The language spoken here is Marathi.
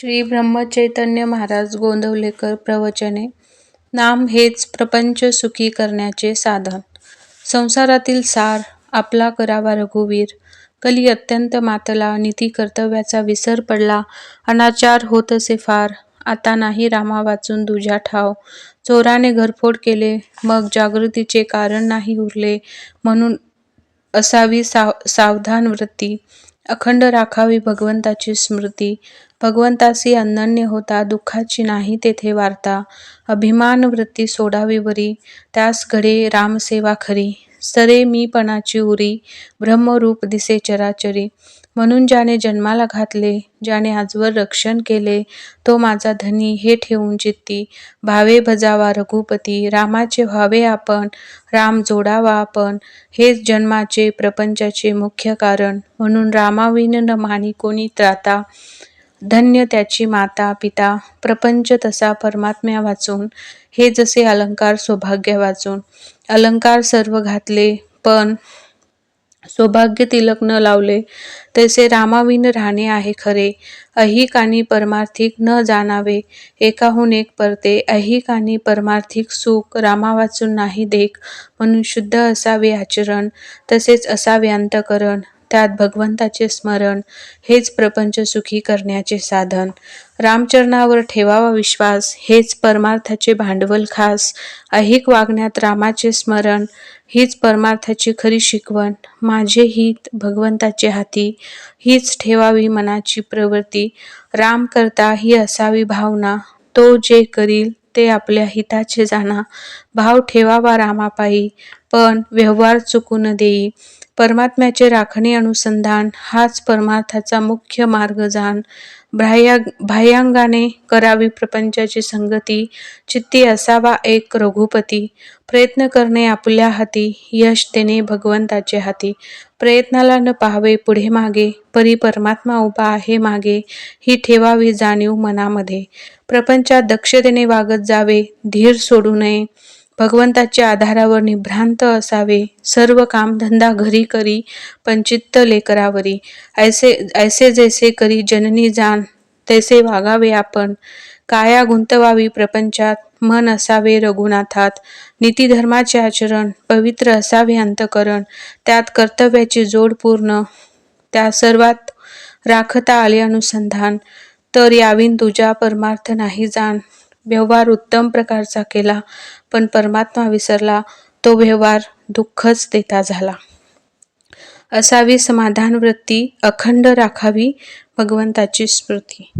श्री ब्रह्मचैतन्य महाराज गोंदवलेकर प्रवचने नाम हेच प्रपंच सुखी करण्याचे साधन. संसारातील सार आपला करावा रघुवीर. कली अत्यंत मातला नीती कर्तव्याचा विसर पडला. अनाचार होत असे फार. आता नाही रामा वाचून दुजा ठाव. चोराने घरफोड केले. मग जागृतीचे कारण नाही उरले. म्हणून असावी साव सावधान वृत्ती. अखंड राखावी भगवंताची स्मृती. भगवंतासी अनन्य होता दुःखाची नाही तेथे वार्ता. अभिमान वृत्ती सोडावी बरी त्यास घडे रामसेवा खरी. सरे मीपणाची उरी ब्रह्मरूप दिसे चराचरी. म्हणून ज्याने जन्माला घातले ज्याने आजवर रक्षण केले तो माझा धनी हे ठेवून चित्ती. भावे भजावा रघुपती रामाचे व्हावे आपण राम जोडावा आपण. हेच जन्माचे प्रपंचाचे मुख्य कारण. म्हणून रामाविन न मानी कोणी त्राता. धन्य त्याची माता पिता. प्रपंच तसा परमात्म्या वाचून हे जसे अलंकार सौभाग्य वाचून. अलंकार सर्व घातले पण सौभाग्य तिलक न लावले. तसे रामाविन राहणे आहे खरे. अहिक आणि परमार्थिक न जाणावे. एकाहून एक परते. अहिक आणि परमार्थिक सुख रामा वाचून नाही देख. म्हणून शुद्ध असावे आचरण. तसेच असावे अंतकरण. त्यात भगवंताचे स्मरण हेच प्रपंच सुखी करण्याचे साधन. रामचरणावर ठेवावा विश्वास हेच परमार्थाचे भांडवल खास. अहिक वागण्यात रामाचे स्मरण हीच परमार्थाची खरी शिकवण. माझे हित भगवंताचे हाती हीच ठेवावी मनाची प्रवृत्ती. राम करता ही असावी भावना तो जे करील ते आपल्या हिताचे जाणा. भाव ठेवावा रामापायी पण व्यवहार चुकून देई. परमात्म्याचे राखणे अनुसंधान हाच परमार्थाचा मुख्य मार्ग जाण. बाह्या बाह्यांगाने करावी प्रपंचाची संगती. चित्ती असावा एक रघुपती. प्रयत्न करणे आपल्या हाती यश देणे भगवंताचे हाती. प्रयत्नाला न पाहावे पुढे मागे परी परमात्मा उभा आहे मागे ही ठेवावी जाणीव मनामध्ये. प्रपंचात दक्षतेने वागत जावे धीर सोडू नये. भगवंताच्या आधारावर निभ्रांत असावे. सर्व काम धंदा घरी करी पण चित्त लेकरावरी. ऐसे ऐसे जैसे करी जननी जाण तैसे वागावे आपण. काया गुंतवावी प्रपंचात मन असावे रघुनाथात. नीतीधर्माचे आचरण पवित्र असावे अंतकरण. त्यात कर्तव्याची जोड पूर्ण त्या सर्वात राखता आले अनुसंधान. तर यावीन तुझ्या परमार्थ नाही जाण. व्यवहार उत्तम प्रकारचा केला. पण परमात्मा विसरला तो व्यवहार दुःखच देता झाला. असावी समाधान वृत्ती अखंड राखावी भगवंताची स्मृती.